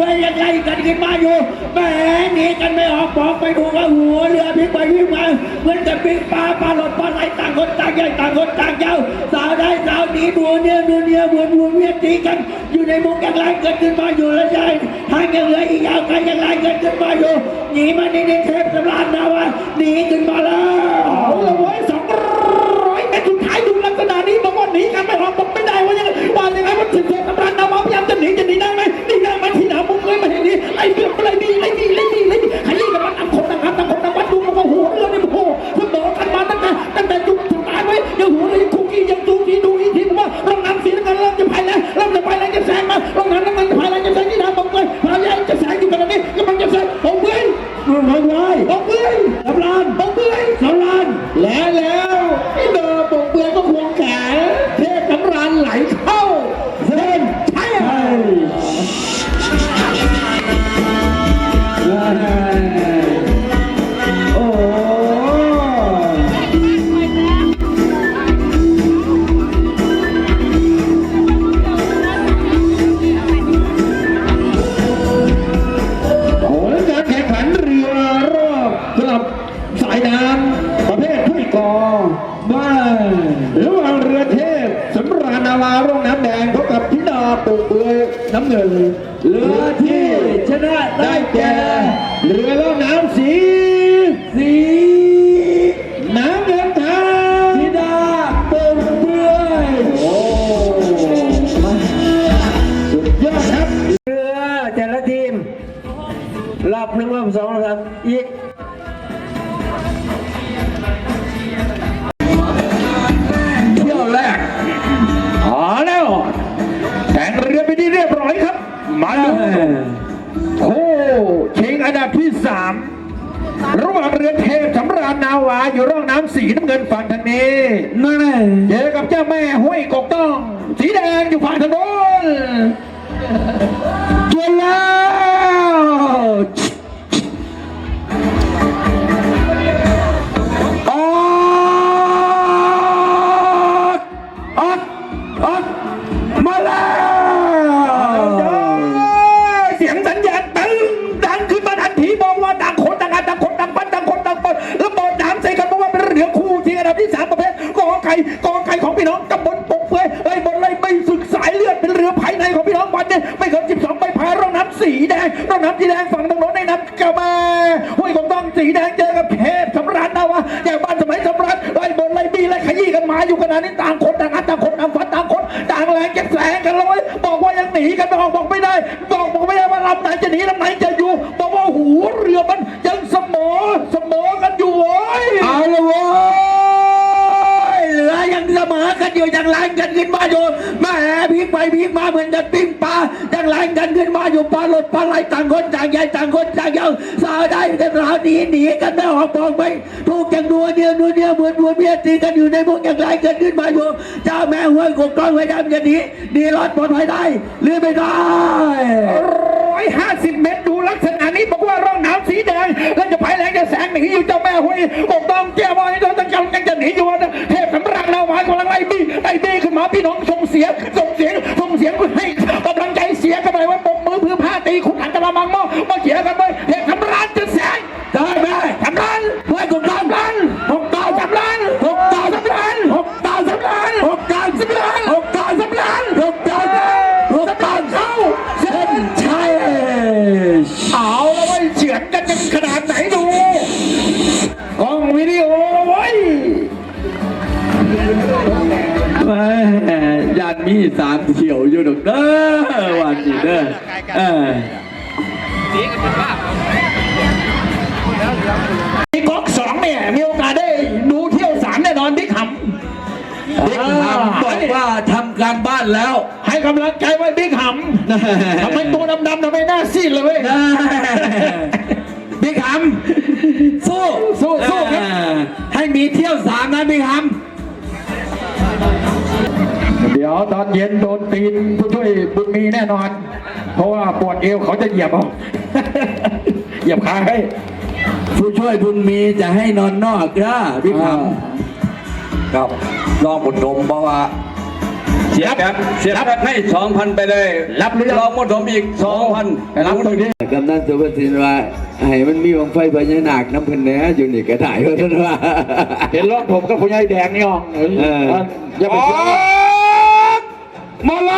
นาปงเปื่อยยังไล่กันขึ้นมาอยู่แหมหนีกันไม่ออกบอกไปดูว่าหัวเรือพิกไปพลิกมาเหมือนกับปิงปลาปลาหลดปลาไหลต่างคนต่างใหญ่ต่างคนต่างยาสาวได้สาวหนีบัวเนี่ยบัวเนี่ยบัวบัวเวียนตีกัน อยู่ในมุกยังไล่กันขึ้นมาอยู่แล้วยายทางยังเหลืออีกยาวไกลยังไล่กันขึ้นมาอยู่หนีมาในเทพสำราญนาวาหนีขึ้นมาแล้วเอา น้ำเงินเรือที่ชนะได้แก่เรือล่องน้ำสี สีน้ำเงินทาธิดาปงเปื่อยโอ้สุดยอดครับเรือแต่ละทีมรอบหนึ่งรอบสองรอบสามอีกามระหว่างเรือเทพสำราญนาวาอยู่ร่องน้ำสีน้ำเงินฝั่งทางนี้นั่นแหละเจอกับเจ้าแม่ห้วยกกต้อง สีแดงอยู่ฝั่งทางโน้นเจอแล้ว เนี่ยไม่เกิน 12ใบพาร่องน้ำสีแดงร่องน้ำสีแดงฝั่งตรงโน้นในน้ำกระมาห้วยกงต้องสีแดงเจอกับเทพสำราญนาวะแกบ้านสมัยสำราญไล่บนไล่บีไล่ขยี้กันมาอยู่ขนาดนี้ต่างคนต่างอันต่างคนต่างฝันต่างคนต่างแรงเก็บแสงกันเลยบอกว่ายังหนีกันไม่ออกบอกไม่ได้ บอกบอกไม่ได้ว่าลำไหนจะหนีลำไหนจะอยู่ บอกว่าหูเรือมันยังเสมอเสมอกันอยู่โว้ยเอาละเว้ยเหลือยังเสมอกันอยู่ยังแรงกันขึ้นมาอยู่แม่ พลิกไปพลิกมาเหมือนจะปิ้งปลาดังแรงกันขึ้นมาอยู่ปลาหลดปลาไหลต่างคนต่างใหญ่ต่างคนต่างยาวสาวได้กันราวหนีหนีกันไม่ออกบอกไปถูกจังดัวเดียวดัวเดียวเหมือนบัวเมียตีกันอยู่ในพวกอย่างไรกันขึ้นมาอยู่เจ้าแม่ห้วยกบกล้องไว้ดำจะหนีหนีรอดปลอดภัยได้หรือไม่ได้ร้อยห้าสิบเมตรดูลักษณะ แดงแล้วจะภายแรงจะแสงหนีอยู่เจ้าแม่ห้วยกบต้องแก้วว่าให้เราต้องยังยังจะหนีอยู่นะเทพสำราญนาวากำลังไล่บี้ไล่บี้ขึ้นมาพี่น้องส่งเสียงส่งเสียงส่งเสียงให้กำลังใจเสียกันไปว่าปมมือพื้นผ้าตีขุนหันกระมังหม้อมาเขียกันไปเทพสำราญจะแสงได้ไหมสำราญห้วยกบกล้องสำราญหกดา มีสามเขียวอยู่ดอกเด้อวันนี้เด้อเออมีก๊อกสองเนี่ยมีโอกาสได้ดูเที่ยวสามแน่นอนบิ๊กหำบิ๊กหำบอกว่าทำการบ้านแล้ว ให้กำลังใจไว้บิ๊กหำทำไมตัวดำๆทำไมหน้าซีดเลยเว้ยบิ๊กหำสู้สู้สู้ครับอ่าให้มีเที่ยวสามนะพี่ค เดี๋ยวตอนเย็นโดนตีนผู้ช่วยบุญมีแน่นอน เพราะว่าปวดเอวเขาจะเหยียบเอาเหยียบขาให้ำผู้ช่วยบุญมีจะให้นอนนอกนะพี่คอ่าครับลองบุญดมเพราะว่าเสียแบบเสียแบบให้สองพันไปเลย รับหรือยังลองบุญดมอีกสองพันรับตรงนี้กำนันสุภสินว่าให้มันมีวงไฟพญานาคน้ำเพันแหน่อยู่นี่ก็ได้เพราะฉะนั้นว่าเห็นรถผมกับผู้ใหญ่แดงนี่อ่องเอออย่าไปเชื่อ มาแล้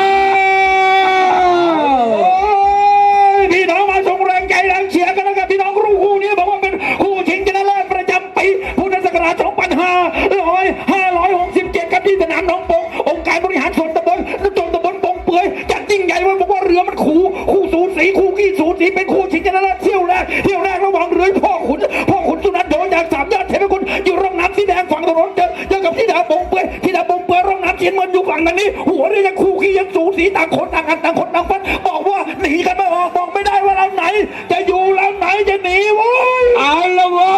วพี่น้องมาส่งแรงใจแรงเชียร์กันแล้วกันพี่น้องรู้คู่นี้บอกว่าเป็นคู่ชิงชนะเลิศประจำปีพุทธศักราช2567ครับที่สนามหนองโป่งองค์การบริหารส่วนตำบลส่วนตำบลโป่งเปื่อยจัดยิ่งใหญ่ว่าบอกว่าเรือมันคู่คู่สูสีคู่ขี้สูสีเป็นคู่ชิงชนะเลิศเที่ยวแรกเที่ยวแรกระหว่างเรือพ่อขุนพ่อขุนสุนันท์โดนจากสามยอดเทพคุณอยู่ร่องน้ำสีแดงฝั่งถนนเจอเจอกับที่ดาโป่ง งเปื่อยร่องน้ำเขียนมันอยู่ฝั่งทางนี้หัวเรือยังคู่ขี้ยังสูสีต่างคนต่างกันต่างคนต่างฟันบอกว่าหนีกันไม่ออกบอกไม่ได้ว่าเราไหน จะอยู่เราไหนจะหนีโว้ยเอาละเว้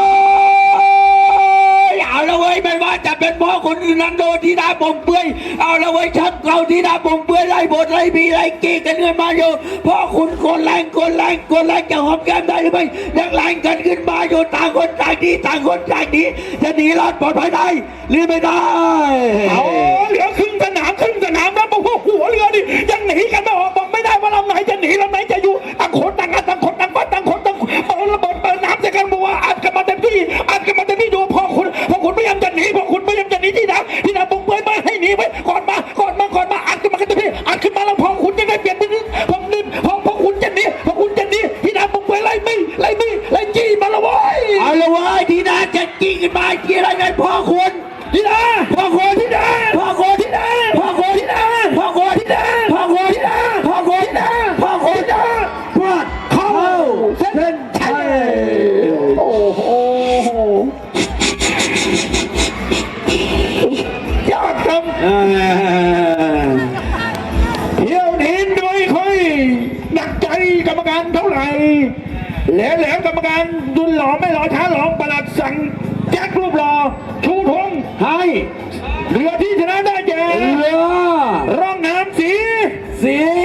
ยเอาละเว้ยไม่ว่าจะเป็นพ่อคนอื่นนันโดที่ดาปงเปื่อยเอาละเว้ยชักเกาที่ดาปงเปื่อยไล่บทไล่บีไล่กีกันขึ้นมาอยู่พ่อคุณคนแรงคนแรงคนแรงจะหอมแก้มได้หรือไม่ยังแรงกันขึ้นมาอยู่ต่างคนต่างหนีต่างคนต่างหนีจะหนีรอดปลอดภัยได้หรือไม่ได้ หนจะหนีลำไหนจะอยู่ต่างคนต่างกันต่างคนต่างฟันต่างคนต่างเปิดระเบิดเปิดน้ำใส่กันบอกว่าอัดกันมาเต็มที่อัดกันมาเต็มที่ดูพอคุณพอคุณพยายามจะหนีพอคุณพยายามจะหนีที่น้ำที่น้ำปงเปื่อยไม่ให้หนีไว้ก่อนมาก่อนมาก่อนมาอัดกันมาเต็มที่อัดขึ้นมาแล้วพอคุณจะได้เปลี่ยนเป็นพอนิ่มพอพอคุณจะหนีพอคุณจะหนีที่น้ำปงเปื่อยไล่ไม่ไล่ไม่ไล่จี้มาละว้ยเอาละว้ยที่น่าจะกินกันมากี่อะไรกันพ่อคุณ แล้วแล้วกรรมการดุลหล่อไม่หล่อช้าหลองประหลัดสั่งแจ็ครูปหล่อชูธงให้เรือที่ชนะได้แก่เรือร่องน้ำสีสีสี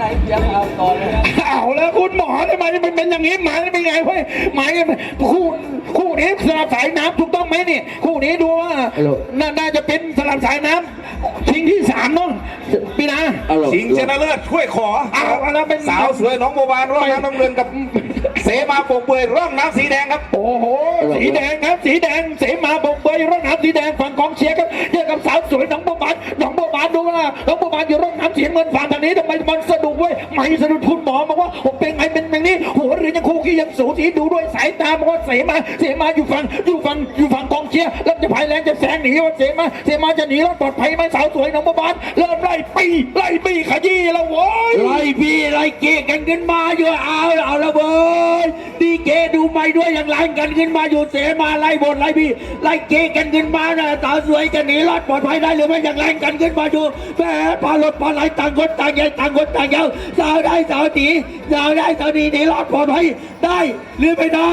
ไปไหนยังเอาต่อเลย เอาแล้วคุณหมอทำไมมันเป็นอย่างนี้หมายเป็นไงเว้ยหมายคู่คู่นี้สลับสายน้ำถูกต้องไหมเนี่ยคู่นี้ดูว่าน่าน่าจะเป็นสลับสายน้ำชิงที่สามเนาะพี่นะ เอาหรอ สิงห์ชนะเลิศช่วยขอเอาแล้วเป็น สาวสวยน้องโบบานร่องน้ำน้ำเงินกับเส มาโป่งเปื่อยร่องน้ำสีแดงครับ โอ้โห สีแดงครับ สีแดง เสมาบกเบยร่องน้ำสีแดงฝั่งกองเชียร์ครับเจอกับสาวสวยน้องบัวบานน้องบัวบานดูนะน้องบัวบานอยู่ร่องน้ำสีเงินฝั่งทางนี้ทำไมมันสะดุกเว้ยไม่สะดุดคุณหมอบอกว่าผมเป็นไงเป็นแบบนี้หัวเรือยังคู่ขี้ยังสูสีดูด้วยสายตาบอกว่าเสมา เสมาอยู่ฝั่งอยู่ฝั่งอยู่ฝั่งกองเชียร์แล้วจะพายแรงจะแซงหนีว่าเสมา เสมาจะหนีรอดปลอดภัยไหมสาวสวยน้องบัวบานเริ่มไล่ปีไล่ปีขยี้แล้วโว้ยไล่พี่ไล่เกะกันขึ้นมาอยู่เอาเอาละเว้ยดีเกดูไม่ด้วยอย่างไรกันขึ้นมาอยู่เสมาไล่บทไล่พี่ไล่เกกันขึ้นมานะสาวสวยกันหนีรอดปลอดภัยได้หรือไม่อย่างไรกันขึ้นมาอยู่แหมพารถพาไหลต่างคนต่างแยกต่างคนต่างยาสาวได้สาวตี สาวได้สาวดีหนีรอดปลอดภัยได้หรือไม่ได้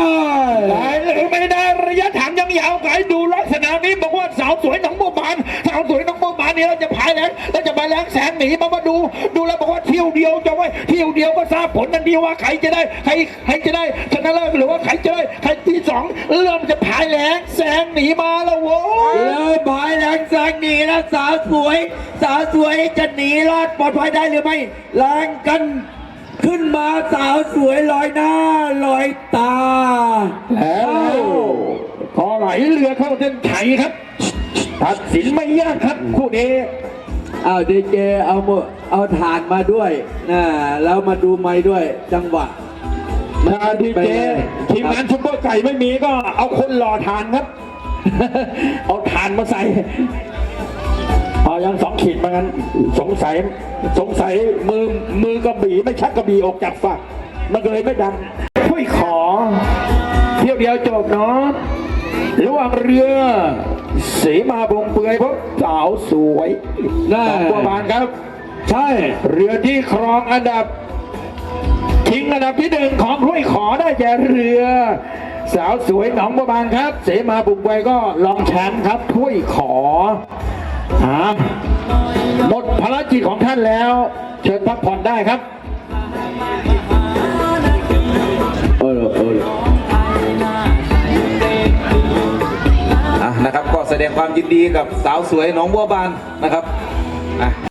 ได้หรือไม่ได้ระยะทางยังยาวไกลดูลักษณะนี้บอกว่าสาวสวยหนองบัวบานสาวสวยหนองบัวบานนี่เราจะพายแรงเราจะพายแรงแสงหนีมามาดู ดูแล้วบอกว่าเที่ยวเดียวจะไว้เที่ยวเดียวก็ทราบผลทันทีว่าใครจะได้ใครใครจะได้ชนะเลิศหรือว่าใครจะได้ใครที่สองเริ่มจะพายแรงแสงหนีมาแล้วโว้ยเลยพายแรงแสงหนีนะสาวสวย สาวสวยจะหนีรอดปลอดภัยได้หรือไม่แรงกัน ขึ้นมาสาวสวยลอยหน้าลอยตา แล้วพอไหลเรือเข้าเส้นชัยครับ ตัดสินไม่ยากครับคู่นี้เอาดีเจเอาหมดเอาฐานมาด้วยนะแล้วมาดูไม้ด้วยจังหวะถ้าดีเจทีมงานซุปเปอร์ไก่ไม่มีก็เอาคนหล่อทานครับ เอาทานมาใส่ เอายังสองขีดมางั้นสงสัยสงสัยมือมือกระบี่ไม่ชักกระบี่ออกจากฝัก มันก็เลยไม่ดังพถ้วยขอ เที่ยวเดียวจบเนาะระหว่างเรือเสมาบงเปือยพบสาวสวยน่าหนองบัวบานครับ ใช่ เรือที่ครองอันดับชิงอันดับที่หนึ่งของถ้วยขอได้แก่เรือ สาวสวยหนองบัวบานครับ เสมาบุกไวก็รองแชมป์ครับถ้วยขอ อ่าหมดภารกิจของท่านแล้ว เชิญพักผ่อนได้ครับ เออเอออะนะครับก็แสดงความยินดีกับสาวสวยน้องบัวบานนะครับอะ